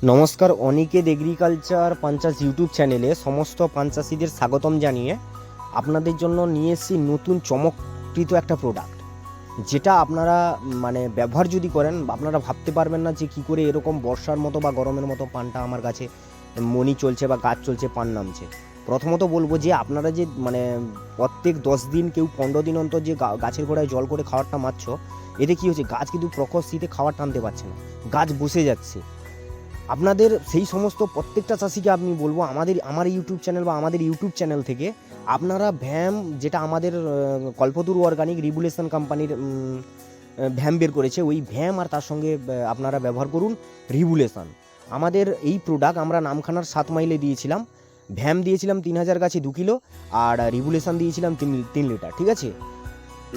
নমস্কার, Aniket agriculture পাঞ্চাস YouTube চ্যানেলে সমস্ত পাঞ্চাসিদের স্বাগতম জানিয়ে আপনাদের জন্য নিয়ে এসেছি নতুন চমকৃত একটা প্রোডাক্ট যেটা আপনারা মানে ব্যবহার যদি করেন, আপনারা ভাবতে পারবেন না যে কী করে এরকম বর্ষার মতো বা গরমের মতো পানটা আমার কাছে মনি চলছে বা গাছ চলছে, পান নামছে। প্রথমত বলব যে, আপনারা যে মানে প্রত্যেক দশ দিন কেউ পনেরো দিন অন্তর যে গাছের গোড়ায় জল করে খাবারটা মারছ, এতে কী হচ্ছে, গাছ কিন্তু প্রখর শীতে খাবার টানতে পারছে না। গাছ বসে যাচ্ছে। আপনাদের সেই সমস্ত প্রত্যেকটা চাষিকে আমি বলব, আমাদের, আমার ইউটিউব চ্যানেল বা আমাদের ইউটিউব চ্যানেল থেকে আপনারা ভ্যাম যেটা আমাদের কল্পতরু অর্গানিক রিভুলেশন কোম্পানির ভ্যাম বের করেছে, ওই ভ্যাম আর তার সঙ্গে আপনারা ব্যবহার করুন রিভুলেশন আমাদের এই প্রোডাক্ট আমরা নামখানার সাত মাইলে দিয়েছিলাম, ভ্যাম দিয়েছিলাম তিন হাজার গাছে দু কিলো আর রিভুলেশন দিয়েছিলাম তিন তিন লিটার, ঠিক আছে?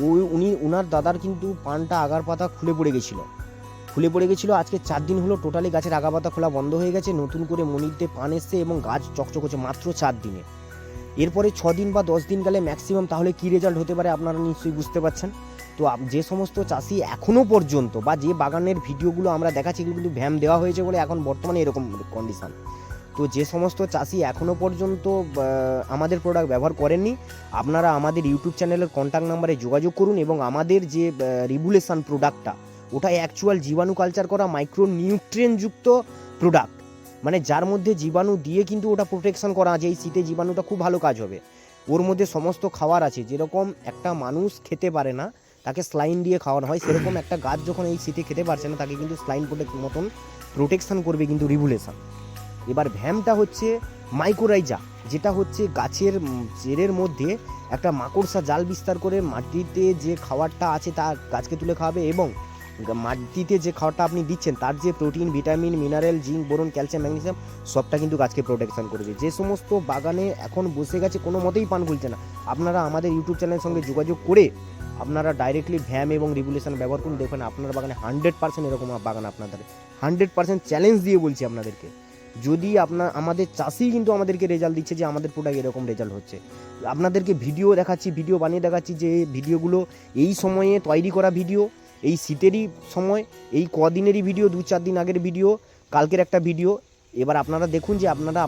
ওই উনি ওনার দাদার কিন্তু পানটা আগার পাতা খুলে পড়ে গেছিল। খুলে পড়ে গেছিল। আজকে চার দিন হলো টোটালি গাছের আগাপাতা খোলা বন্ধ হয়ে গেছে। নতুন করে মনিরতে পান এসছে এবং গাছ চকচক হচ্ছে মাত্র চার দিনে। এরপরে ছ দিন বা দশ দিন গেলে ম্যাক্সিমাম তাহলে কী রেজাল্ট হতে পারে আপনারা নিশ্চয়ই বুঝতে পারছেন। তো যে সমস্ত চাষি এখনও পর্যন্ত বা যে বাগানের ভিডিওগুলো আমরা দেখাচ্ছি, এগুলো কিন্তু ভ্যাম দেওয়া হয়েছে বলে এখন বর্তমানে এরকম কন্ডিশন তো যে সমস্ত চাষি এখনও পর্যন্ত আমাদের প্রোডাক্ট ব্যবহার করেননি, আপনারা আমাদের ইউটিউব চ্যানেলের কন্ট্যাক্ট নাম্বারে যোগাযোগ করুন এবং আমাদের যে রিগুলেশন প্রোডাক্টটা ওটা অ্যাকচুয়াল জীবাণু কালচার করা মাইক্রো নিউট্রিয়েন্টযুক্ত প্রোডাক্ট মানে যার মধ্যে জীবাণু দিয়ে কিন্তু ওটা প্রোটেকশন করা আছে, এই শীতে জীবাণুটা খুব ভালো কাজ হবে। ওর মধ্যে সমস্ত খাবার আছে, যেরকম একটা মানুষ খেতে পারে না, তাকে স্লাইন দিয়ে খাওয়ানো হয়, সেরকম একটা গাছ যখন এই শীতে খেতে পারছে না, তাকে কিন্তু স্লাইন প্রোটেক্ট মতন প্রোটেকশান করবে কিন্তু রিভুলেশন এবার ভ্যামটা হচ্ছে মাইক্রোরাইজা যেটা হচ্ছে গাছের চেরের মধ্যে একটা মাকড়সা জাল বিস্তার করে মাটিতে যে খাবারটা আছে তা গাছকে তুলে খাওয়াবে এবং মাটিতে যে খাবারটা আপনি দিচ্ছেন, তার যে protein vitamin mineral zinc boron calcium magnesium সবটা কিন্তু গাছকে প্রোটেকশন করবে যে সমস্ত বাগানে এখন বসে গেছে, কোনো মতেই পান খুলছে না। আপনারা আমাদের ইউটিউব চ্যানেলের সঙ্গে যোগাযোগ করে আপনারা ডাইরেক্টলি ভ্যাম এবং রিগুলেশন ব্যবহার করুন। দেখবেন আপনার বাগানে হান্ড্রেড পার্সেন্ট এরকম বাগান আপনাদের। হান্ড্রেড পার্সেন্ট চ্যালেঞ্জ দিয়ে বলছি আপনাদেরকে। যদি আপনার আমাদের চাষি কিন্তু আমাদেরকে রেজাল্ট দিচ্ছে যে আমাদের প্রোডাক্ট এরকম রেজাল্ট হচ্ছে। আপনাদেরকে ভিডিও দেখাচ্ছি ভিডিও বানিয়ে দেখাচ্ছি যে ভিডিওগুলো এই সময়ে তৈরি করা ভিডিও এই শীতেরই সময়, এই কদিনেরই ভিডিও দু চার দিন আগের ভিডিও কালকের একটা ভিডিও এবার আপনারা দেখুন যে আপনারা